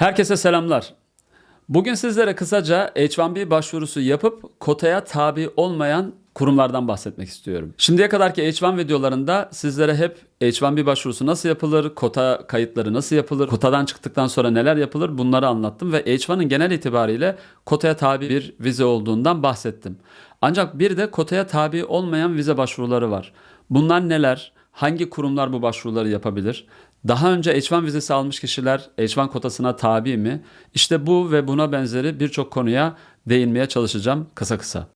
Herkese selamlar. Bugün sizlere kısaca H1B başvurusu yapıp kotaya tabi olmayan kurumlardan bahsetmek istiyorum. Şimdiye kadarki H1 videolarında sizlere hep H1B başvurusu nasıl yapılır, kota kayıtları nasıl yapılır, kotadan çıktıktan sonra neler yapılır bunları anlattım ve H1'ın genel itibariyle kotaya tabi bir vize olduğundan bahsettim. Ancak bir de kotaya tabi olmayan vize başvuruları var. Bunlar neler? Hangi kurumlar bu başvuruları yapabilir? Daha önce H1 vizesi almış kişiler H1 kotasına tabi mi? İşte bu ve buna benzeri birçok konuya değinmeye çalışacağım kısa kısa.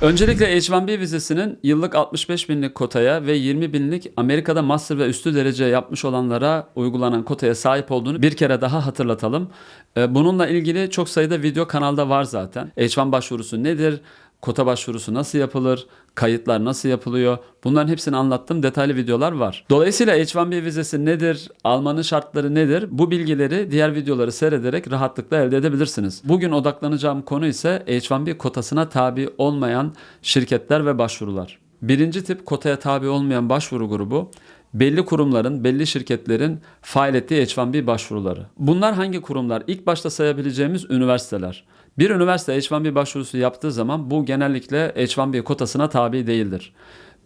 Öncelikle H1B vizesinin yıllık 65 binlik kotaya ve 20 binlik Amerika'da master ve üstü derece yapmış olanlara uygulanan kotaya sahip olduğunu bir kere daha hatırlatalım. Ee, Bununla ilgili çok sayıda video kanalda var zaten. H1 başvurusu nedir? Kota başvurusu nasıl yapılır? Kayıtlar nasıl yapılıyor? Bunların hepsini anlattığım detaylı videolar var. Dolayısıyla H1B vizesi nedir? Almanın şartları nedir? Bu bilgileri diğer videoları seyrederek rahatlıkla elde edebilirsiniz. Bugün odaklanacağım konu ise H1B kotasına tabi olmayan şirketler ve başvurular. Birinci tip kotaya tabi olmayan başvuru grubu belli kurumların, belli şirketlerin fail ettiği H1B başvuruları. Bunlar hangi kurumlar? İlk başta sayabileceğimiz üniversiteler. Bir üniversite H1B başvurusu yaptığı zaman bu genellikle H1B kotasına tabi değildir.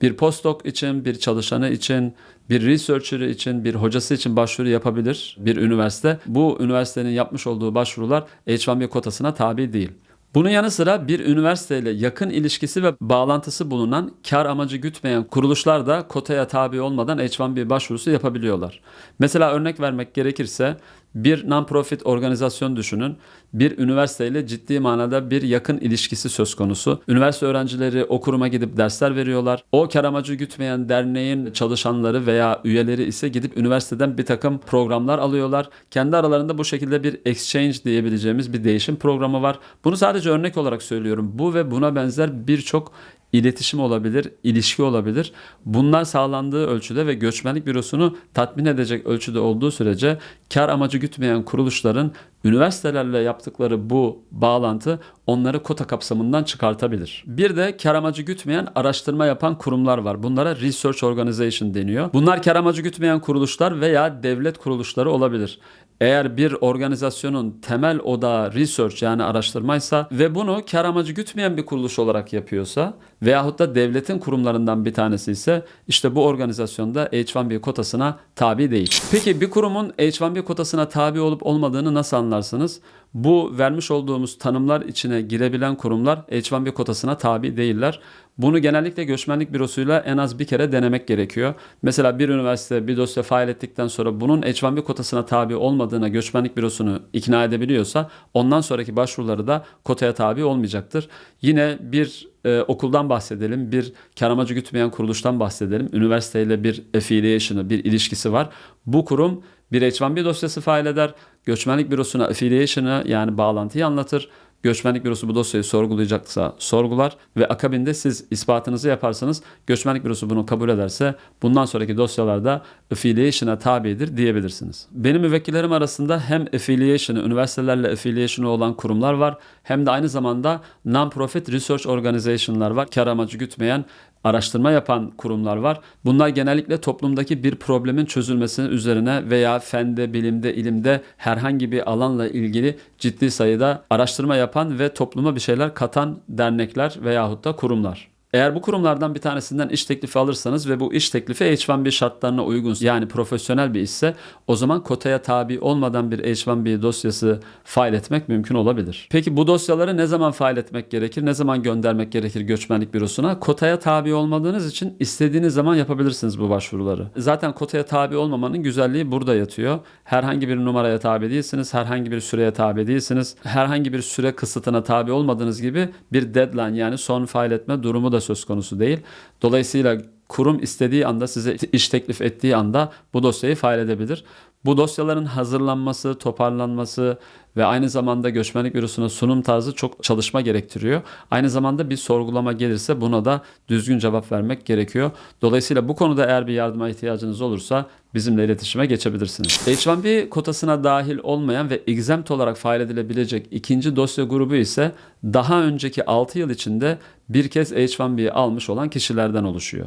Bir postdoc için, bir çalışanı için, bir researcher için, bir hocası için başvuru yapabilir bir üniversite. Bu üniversitenin yapmış olduğu başvurular H1B kotasına tabi değil. Bunun yanı sıra bir üniversiteyle yakın ilişkisi ve bağlantısı bulunan kar amacı gütmeyen kuruluşlar da kotaya tabi olmadan H1B başvurusu yapabiliyorlar. Mesela örnek vermek gerekirse bir non-profit organizasyon düşünün. Bir üniversiteyle ciddi manada bir yakın ilişkisi söz konusu. Üniversite öğrencileri o kuruma gidip dersler veriyorlar. O kar amacı gütmeyen derneğin çalışanları veya üyeleri ise gidip üniversiteden bir takım programlar alıyorlar. Kendi aralarında bu şekilde bir exchange diyebileceğimiz bir değişim programı var. Bunu sadece örnek olarak söylüyorum. Bu ve buna benzer birçok iletişim olabilir, ilişki olabilir. Bunlar sağlandığı ölçüde ve göçmenlik bürosunu tatmin edecek ölçüde olduğu sürece kar amacı gütmeyen kuruluşların üniversitelerle yaptıkları bu bağlantı onları kota kapsamından çıkartabilir. Bir de kar amacı gütmeyen araştırma yapan kurumlar var. Bunlara research organization deniyor. Bunlar kar amacı gütmeyen kuruluşlar veya devlet kuruluşları olabilir. Eğer bir organizasyonun temel odağı research yani araştırmaysa ve bunu kar amacı gütmeyen bir kuruluş olarak yapıyorsa veyahut da devletin kurumlarından bir tanesi ise işte bu organizasyonda H1B kotasına tabi değil. Peki bir kurumun H1B kotasına tabi olup olmadığını nasıl anlarsınız? Bu vermiş olduğumuz tanımlar içine girebilen kurumlar H1B kotasına tabi değiller. Bunu genellikle göçmenlik bürosuyla en az bir kere denemek gerekiyor. Mesela bir üniversite bir dosya fail ettikten sonra bunun H1B kotasına tabi olmadığına göçmenlik bürosunu ikna edebiliyorsa ondan sonraki başvuruları da kotaya tabi olmayacaktır. Yine bir e, okuldan bahsedelim, bir kar amacı gütmeyen kuruluştan bahsedelim. Üniversiteyle bir affiliation'ı, bir ilişkisi var. Bu kurum bir H1B dosyası fail eder. Göçmenlik bürosuna affiliation'ı yani bağlantıyı anlatır. Göçmenlik bürosu bu dosyayı sorgulayacaksa sorgular ve akabinde siz ispatınızı yaparsanız göçmenlik bürosu bunu kabul ederse bundan sonraki dosyalarda affiliation'a tabidir diyebilirsiniz. Benim müvekkillerim arasında hem affiliation'ı, üniversitelerle affiliation'ı olan kurumlar var hem de aynı zamanda non-profit research organization'lar var. Kar amacı gütmeyen araştırma yapan kurumlar var. Bunlar genellikle toplumdaki bir problemin çözülmesi üzerine veya fende, bilimde, ilimde herhangi bir alanla ilgili ciddi sayıda araştırma yapan ve topluma bir şeyler katan dernekler veyahut da kurumlar. Eğer bu kurumlardan bir tanesinden iş teklifi alırsanız ve bu iş teklifi H1B şartlarına uygun yani profesyonel bir işse o zaman kotaya tabi olmadan bir H1B dosyası fail etmek mümkün olabilir. Peki bu dosyaları ne zaman fail etmek gerekir? Ne zaman göndermek gerekir göçmenlik bürosuna? Kotaya tabi olmadığınız için istediğiniz zaman yapabilirsiniz bu başvuruları. Zaten kotaya tabi olmamanın güzelliği burada yatıyor. Herhangi bir numaraya tabi değilsiniz, herhangi bir süreye tabi değilsiniz. Herhangi bir süre kısıtına tabi olmadığınız gibi bir deadline yani son fail etme durumu da söz konusu değil. Dolayısıyla kurum istediği anda size iş teklif ettiği anda bu dosyayı fail edebilir. Bu dosyaların hazırlanması, toparlanması ve aynı zamanda göçmenlik bürosuna sunum tarzı çok çalışma gerektiriyor. Aynı zamanda bir sorgulama gelirse buna da düzgün cevap vermek gerekiyor. Dolayısıyla bu konuda eğer bir yardıma ihtiyacınız olursa bizimle iletişime geçebilirsiniz. H1B kotasına dahil olmayan ve exempt olarak fail edilebilecek ikinci dosya grubu ise daha önceki 6 yıl içinde bir kez H1B almış olan kişilerden oluşuyor.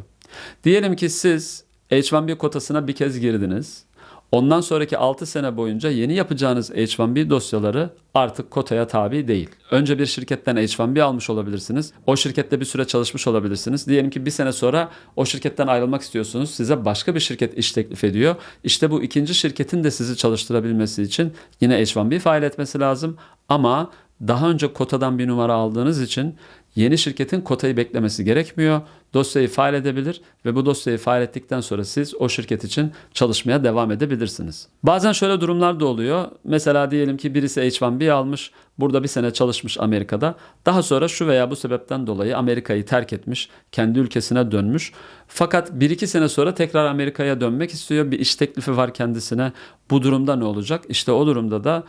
Diyelim ki siz H1B kotasına bir kez girdiniz. Ondan sonraki 6 sene boyunca yeni yapacağınız H1B dosyaları artık kotaya tabi değil. Önce bir şirketten H1B almış olabilirsiniz. O şirkette bir süre çalışmış olabilirsiniz. Diyelim ki bir sene sonra o şirketten ayrılmak istiyorsunuz. Size başka bir şirket iş teklif ediyor. İşte bu ikinci şirketin de sizi çalıştırabilmesi için yine H1B fail etmesi lazım. Ama daha önce kotadan bir numara aldığınız için yeni şirketin kotayı beklemesi gerekmiyor. Dosyayı fail edebilir ve bu dosyayı fail ettikten sonra siz o şirket için çalışmaya devam edebilirsiniz. Bazen şöyle durumlar da oluyor. Mesela diyelim ki birisi H1B almış, burada bir sene çalışmış Amerika'da. Daha sonra şu veya bu sebepten dolayı Amerika'yı terk etmiş, kendi ülkesine dönmüş. Fakat 1-2 sene sonra tekrar Amerika'ya dönmek istiyor. Bir iş teklifi var kendisine. Bu durumda ne olacak? İşte o durumda da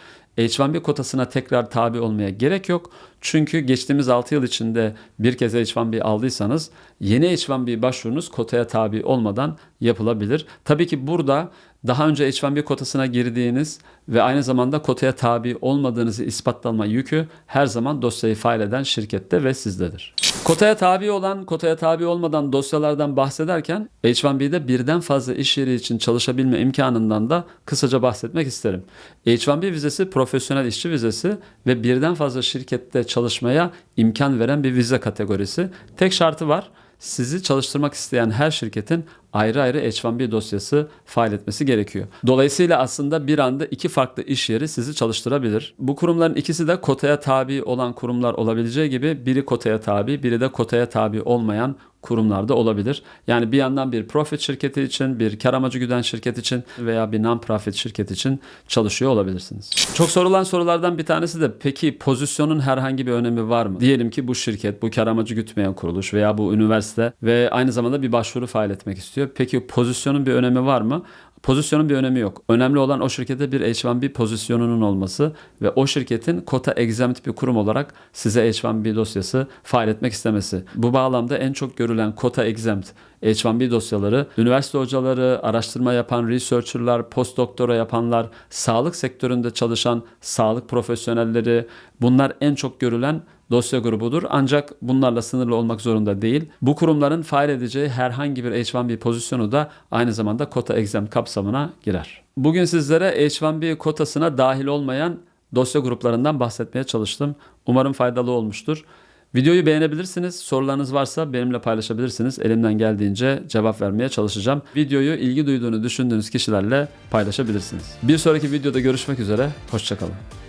H1B kotasına tekrar tabi olmaya gerek yok. Çünkü geçtiğimiz 6 yıl içinde bir kez H1B aldıysanız yeni H1B başvurunuz kotaya tabi olmadan yapılabilir. Tabii ki burada daha önce H1B kotasına girdiğiniz ve aynı zamanda kotaya tabi olmadığınızı ispatlama yükü her zaman dosyayı fail eden şirkette ve sizdedir. Kotaya tabi olan, kotaya tabi olmadan dosyalardan bahsederken H1B'de birden fazla iş yeri için çalışabilme imkanından da kısaca bahsetmek isterim. H1B vizesi profesyonel işçi vizesi ve birden fazla şirkette çalışmaya imkan veren bir vize kategorisi. Tek şartı var sizi çalıştırmak isteyen her şirketin ayrı ayrı H1B dosyası fail etmesi gerekiyor. Dolayısıyla aslında bir anda iki farklı iş yeri sizi çalıştırabilir. Bu kurumların ikisi de kotaya tabi olan kurumlar olabileceği gibi biri kotaya tabi, biri de kotaya tabi olmayan kurumlarda olabilir. Yani bir yandan bir profit şirketi için, bir kar amacı güden şirket için veya bir non-profit şirket için çalışıyor olabilirsiniz. Çok sorulan sorulardan bir tanesi de peki pozisyonun herhangi bir önemi var mı? Diyelim ki bu şirket, bu kar amacı gütmeyen kuruluş veya bu üniversite ve aynı zamanda bir başvuru fail etmek istiyor. Peki pozisyonun bir önemi var mı? Pozisyonun bir önemi yok. Önemli olan o şirkete bir H1B pozisyonunun olması ve o şirketin kota exempt bir kurum olarak size H1B dosyası fail etmek istemesi. Bu bağlamda en çok görülen kota exempt H1B dosyaları üniversite hocaları, araştırma yapan researcherlar, postdoktora yapanlar, sağlık sektöründe çalışan sağlık profesyonelleri bunlar en çok görülen dosya grubudur. Ancak bunlarla sınırlı olmak zorunda değil. Bu kurumların fail edeceği herhangi bir H1B pozisyonu da aynı zamanda kota exempt kapsamına girer. Bugün sizlere H1B kotasına dahil olmayan dosya gruplarından bahsetmeye çalıştım. Umarım faydalı olmuştur. Videoyu beğenebilirsiniz. Sorularınız varsa benimle paylaşabilirsiniz. Elimden geldiğince cevap vermeye çalışacağım. Videoyu ilgi duyduğunu düşündüğünüz kişilerle paylaşabilirsiniz. Bir sonraki videoda görüşmek üzere. Hoşçakalın.